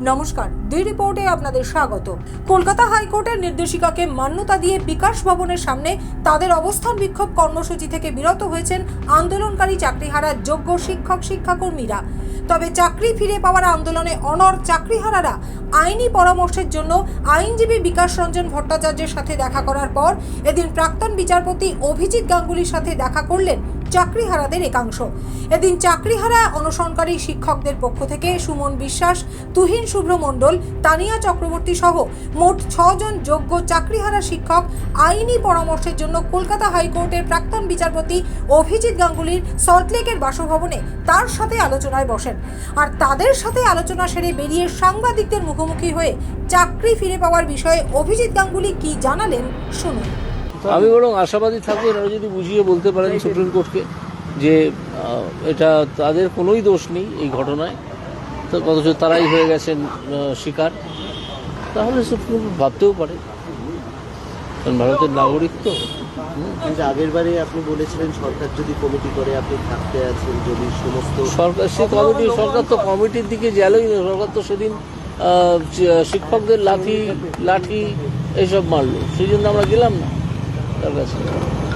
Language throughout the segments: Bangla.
নমস্কার, দুই রিপোর্টে আপনাদের স্বাগত। কলকাতা হাইকোর্টের নির্দেশিকাকে মান্যতা দিয়ে বিকাশ ভবনের সামনে তাদের অবস্থান বিক্ষোভ কর্মসূচি থেকে বিরত হয়েছেন আন্দোলনকারী চাকরিহারা যোগ্য শিক্ষক শিক্ষাকর্মীরা। তবে চাকরি ফিরে পাওয়ার আন্দোলনে অনর চাকরিহারারা আইনি পরামর্শের জন্য আইনজীবী বিকাশ রঞ্জন ভট্টাচার্যের সাথে দেখা করার পর এদিন প্রাক্তন বিচারপতি অভিজিৎ গাঙ্গুলির সাথে দেখা করলেন চাকরিহারাদের একাংশ। এদিন চাকরিহারা অনশনকারী শিক্ষকদের পক্ষ থেকে সুমন বিশ্বাস, তুহিন শুভ্র মণ্ডল, তানিয়া চক্রবর্তী সহ মোট ছজন যোগ্য চাকরিহারা শিক্ষক আইনি পরামর্শের জন্য কলকাতা হাইকোর্টের প্রাক্তন বিচারপতি অভিজিৎ গাঙ্গুলির সল্টলেকের বাসভবনে তার সাথে আলোচনায় বসেন। আর তাদের সাথে আলোচনা সেরে বেরিয়ে সাংবাদিকদের মুখোমুখি হয়ে চাকরি ফিরে পাওয়ার বিষয়ে অভিজিৎ গাঙ্গুলি কি জানালেন, শুনুন। আমি বরং আশাবাদী থাকব এনারা যদি বুঝিয়ে বলতে পারেন সুপ্রিম কোর্টকে যে এটা তাদের কোনোই দোষ নেই এই ঘটনায়। তো অথচ তারাই হয়ে গেছেন শিকার। তাহলে সুপ্রিম কোর্ট ভাবতেও পারে। কারণ ভারতের নাগরিক তো। কিন্তু আগের বারে আপনি বলেছিলেন সরকার যদি কমিটি করে আপনি থাকতে আছেন যদি সমস্ত সরকার সে কমিটি সরকার তো কমিটির দিকে গেলই না। সরকার তো সেদিন শিক্ষকদের লাঠি লাঠি এইসব মারলো। সেই জন্য আমরা গেলাম না। তার কাছে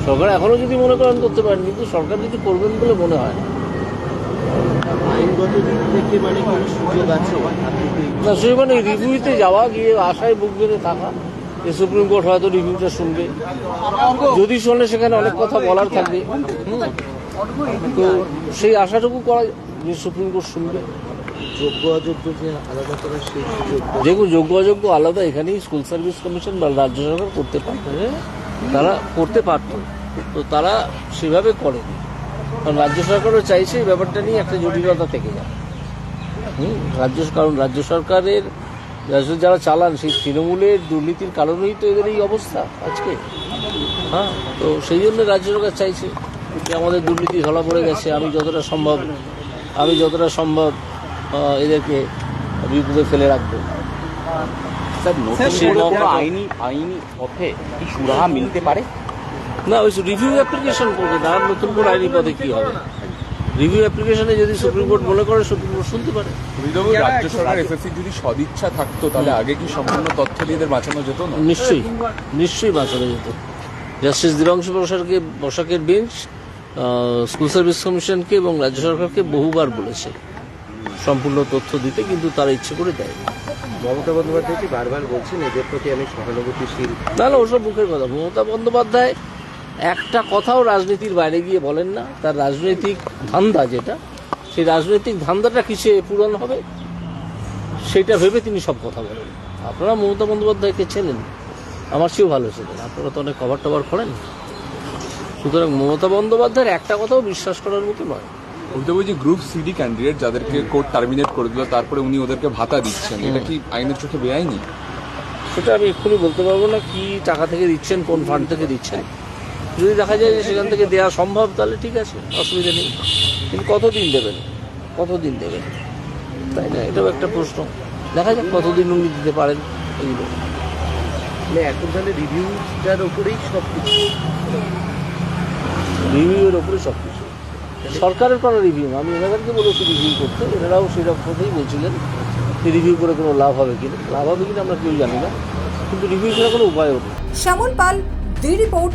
সরকার এখনও যদি মনে করেন করতে পারেন কিন্তু সরকার কিছু করবেন বলে মনে হয়। না আইনগত দিক থেকে মানে কোনো সুযোগ আছে? না সেই মানে রিভিউতে যাওয়া গিয়ে আশায় বুক বেঁধে থাকা। যে সুপ্রিম কোর্ট হয়তো রিভিউটা শুনবে। যদি শোনে সেখানে অনেক কথা বলার থাকবে। তো সেই আশাটুকু করা যে সুপ্রিম কোর্ট শুনবে। যোগ্য অযোগ্য যে আলাদা সেই সুযোগ যোগ্য অযোগ্য আলাদা এখানেই স্কুল সার্ভিস কমিশন বা রাজ্য সরকার করতে পারত তারা করতে পারত। তো তারা সেভাবে করেনি। কারণ রাজ্য সরকারও চাইছে এই ব্যাপারটা নিয়ে একটা জটিলতা থেকে যায় হুম, রাজ্য কারণ রাজ্য সরকারের যারা চালান, সেই তৃণমূলের দুর্নীতির কারণেই তো এদের এই অবস্থা আজকে। হ্যাঁ তো সেই জন্য রাজ্য সরকার চাইছে যে আমাদের দুর্নীতি ধরা পড়ে গেছে, আমি যতটা সম্ভব, আমি যতটা সম্ভব এদেরকে বিপদে ফেলে রাখব। স্যার মৌকা- আইনি আইনি পথে কি সুরাহা মিলতে পারে? না ওই রিভিউ অ্যাপ্লিকেশন করবে না নতুন করে আইনি পদে কি হবে? রিভিউ অ্যাপ্লিকেশনে যদি সুপ্রিম কোর্ট মনে করে সুপ্রিম কোর্ট শুনতে পারে। রাজ্য সরকার এসএসসি যদি সদিচ্ছা থাকতো তাহলে আগে কি সম্পূর্ণ তথ্য দিয়ে এদের বাঁচানো যেত না? নিশ্চয়ই। নিশ্চয়ই বাঁচানো যেত। জাস্টিস দিবাংশ বসাকে বসাকের বেঞ্চ স্কুল সার্ভিস কমিশনকে এবং রাজ্য সরকারকে বহুবার বলেছে। সম্পূর্ণ তথ্য দিতে কিন্তু তারা ইচ্ছে করে দেয় মমতা বন্দ্যোপাধ্যায়কে বারবার বলছেন এদের প্রতি আমি সহানুভূতিশীল? না না, ওসব মুখের কথা। মমতা বন্দ্যোপাধ্যায় একটা কথাও রাজনীতির বাইরে গিয়ে বলেন না। তার রাজনৈতিক ধান্দা যেটা, সেই রাজনৈতিক ধান্দাটা কিসে পূরণ হবে? সেটা ভেবে তিনি সব কথা বলেন। আপনারা মমতা বন্দ্যোপাধ্যায়কে চেনেন। আমার চেয়েও ভালো ছিলেন আপনারা তো অনেক কভার টভার করেন। সুতরাং মমতা বন্দ্যোপাধ্যায়ের একটা কথাও বিশ্বাস করার মতো নয়। বলতে বলছি গ্রুপ সিডি ক্যান্ডিডেট যাদেরকে কোর্ট টার্মিনেট করে দিল তারপরে উনি ওদেরকে ভাতা দিচ্ছেন। এটা কি আইনের চোখে বেআইনি? সেটা আমি এক্ষুনি বলতে পারব না কি টাকা থেকে দিচ্ছেন কোন ফান্ড থেকে দিচ্ছেন। যদি দেখা যায় যে সেখান থেকে দেওয়া সম্ভব তাহলে ঠিক আছে অসুবিধা নেই। কিন্তু কতদিন দেবেন? কতদিন দেবেন? তাই না? এটাও একটা প্রশ্ন। দেখা যাক কতদিন উনি দিতে পারেন এগুলো মানে এখন তাহলে রিভিউটার উপরেই সব কিছু রিভিউয়ের ওপরে সব কিছু সরকারের করা রিভিউ আমি এনাদেরকে বলেছি রিভিউ করতে। এনারাও সেরকম কথাই বলছিলেন রিভিউ করে কোনো লাভ হবে কিনা। লাভ হবে কিনা আমরা কেউ জানি না। কিন্তু রিভিউ ছাড়া কোনো উপায়ও নেই। Shyamal Pal the report.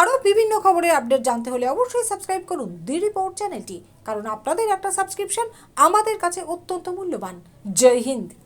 আরও বিভিন্ন খবরের আপডেট জানতে হলে অবশ্যই সাবস্ক্রাইব করুন দি রিপোর্ট চ্যানেলটি, কারণ আপনাদের একটা সাবস্ক্রিপশন আমাদের কাছে অত্যন্ত মূল্যবান। জয় হিন্দ।